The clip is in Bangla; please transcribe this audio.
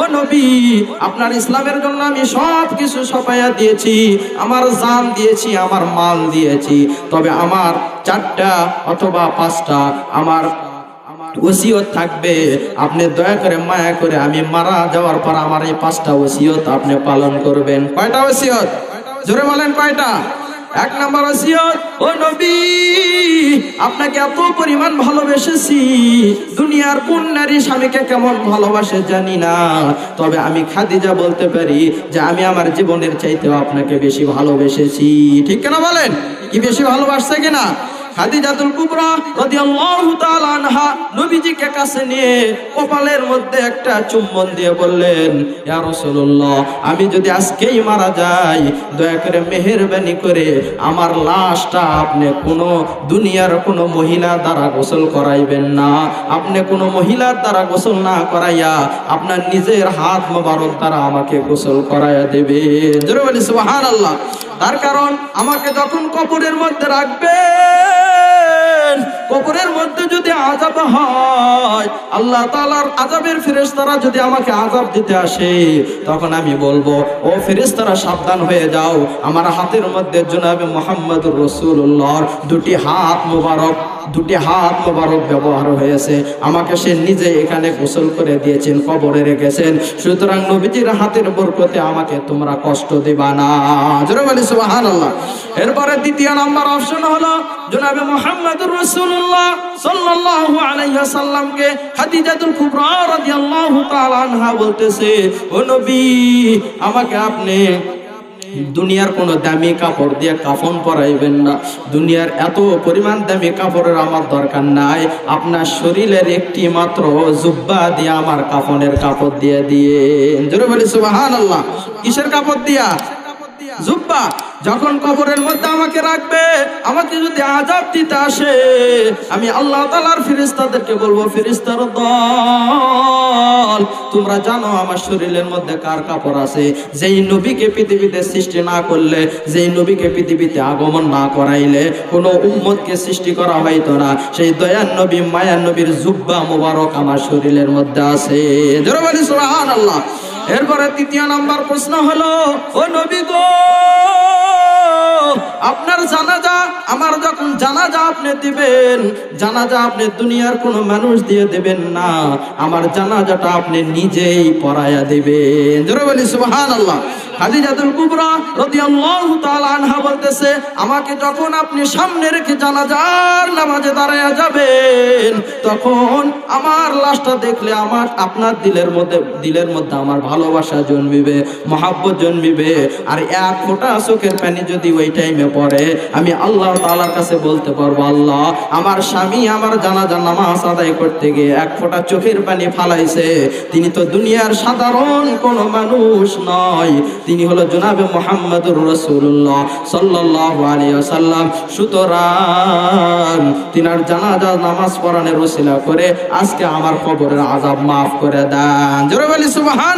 ও নবী, আপনার ইসলামের জন্য আমি সব কিছু সপায়া দিয়েছি, আমার জান দিয়েছি, আমার মাল দিয়েছি। তবে আমার চারটা অথবা পাঁচটা আমার ওসিয়ত থাকবে। আপনি দয়া করে মায়া করে আমি মারা যাওয়ার পর আমার এই পাঁচটা ওসিয়ত আপনি পালন করবেন। কয়টা ওসিয়ত? জোরে বলেন কয়টা? এক নম্বর ওসিয়ত, ও নবী, আপনাকে এত পরিমাণ ভালোবেসেছি, দুনিয়ার কোন নারী স্বামীকে কেমন ভালোবাসে জানি না। তবে আমি খাদিজা বলতে পারি যে আমি আমার জীবনের চাইতেও আপনাকে বেশি ভালোবেসেছি। ঠিক কেনা বলেন? কি বেশি ভালোবাসছে কিনা? খাদিজাতুল কুবরা রাদিয়াল্লাহু তাআলা আনহা নবীজিকে কাছে নিয়ে কপালের মধ্যে একটা চুম্বন দিয়ে বললেন, ইয়া রাসূলুল্লাহ, আমি যদি আজকেই মারা যাই, দয়া করে মেহেরবানি করে আমার লাশটা আপনি কোনো দুনিয়ার কোনো মহিলা দ্বারা গোসল করাইবেন না। আপনি কোনো মহিলার দ্বারা গোসল না করাইয়া আপনার নিজের হাত মোবারক দ্বারা আমাকে গোসল করাইয়া দেবে জোরে বলি সুবহানাল্লাহ। তার কারণ আমাকে যখন কবরের মধ্যে রাখবেন কবরের মধ্যে যদি আজাব হয়, আল্লাহ তালার আজাবের ফেরেস্তারা যদি আমাকে আজাব দিতে আসে, তখন আমি বলব, ও ফেরেস্তারা সাবধান হয়ে যাও। আমার হাতের মধ্যে জনাবে মোহাম্মদুর রসুল্লাহর দুটি হাত মোবারক দুটি হাত মোবারক ব্যবহার হয়েছে। আমাকে সে নিজে এখানে গোসল করে দিয়েছেন, কবরে রেখেছেন। সুতরাং নবীজির হাতের বরকতে আমাকে তোমরা কষ্ট দিবা না। জোরে বলি, সুবহানাল্লাহ। এরপরে দ্বিতীয় নাম্বার অপশন হলো, জনাবে মুহাম্মদুর রাসূলুল্লাহ সাল্লাল্লাহু আলাইহি সাল্লামকে খাদিজাতুল কুবরা রাদিয়াল্লাহু তাআলা আনহা বলতেছে, ও নবী, আমাকে আপনি দুনিয়ার কোনো দামি কাপড় দিয়ে কাফন পরাইবেন না। দুনিয়ার এত পরিমাণ দামি কাপড়ের আমার দরকার নাই। আপনার শরীরের একটি মাত্র জুব্বা দিয়ে আমার কাফনের কাপড় দিয়ে দিয়ে জোরে বলি সুবাহান আল্লাহ কিসের কাপড় দিয়া? জুব্বা। যখন কবরের মধ্যে আমাকে রাখবে, আমাকে যদি আজাব দিতে আসে, আমি আল্লাহ তালার ফিরিস্তাদেরকে বলব ফিরিস্তার দল, তোমরা জানো আমার শরীরের মধ্যে কার কাপড় আছে? যেই নবীকে পৃথিবীতে সৃষ্টি না করলে, যেই নবীকে পৃথিবীতে আগমন না করাইলে, কোনো উম্মতকে সৃষ্টি করা হইতো না। সেই দয়ার নবী, মায়ার নবীর জুব্বা মোবারক আমার শরীরের মধ্যে আছে। সুবহানাল্লাহ। এরপরে তৃতীয় নাম্বার প্রশ্ন হলো, ও নবী গো আপনার জানাজা, আমার যখন জানাজা আপনি দিবেন, জানাজা আপনি দুনিয়ার কোনো মানুষ দিয়ে দেবেন না, আমার জানাজাটা আপনি নিজেই পড়ায়া দিবেন। জোরে বলি, সুবহানাল্লাহ। খাদিজাতুল কুবরা রাদিয়াল্লাহু তাআলা আনহা বলতেছে, আমাকে যখন আপনি সামনে রেখে জানাজার নামাজে দাঁড়ায়া যাবেন, তখন আমার লাশটা দেখলে আমার, আপনার দিলের মধ্যে দিলের মধ্যে আমার ভালোবাসা জন্মিবে, মহাব্বত জন্মিবে। আর এক ফোঁটা চোখের পানি যদি ওই টাইমে পড়ে, আমি আল্লাহ তাআলার কাছে বলতে পারব, আল্লাহ, আমার স্বামী আমার জানাজা নামাজ আদায় করতে গিয়ে এক ফোঁটা চোখের পানি ফালাইছে। তিনি তো দুনিয়ার সাধারণ কোনো মানুষ নয়। তিনি হলো জনাবে মোহাম্মদুর রসুল্লাহ সাল্লাহ আলিয়া সাল্লাম সুতরাং তিনার জানাজা, নামাজ পড়ানোর ওসিলা করে আজকে আমার খবরের আজাব মাফ করে দেন। জোরে বলি সুবহান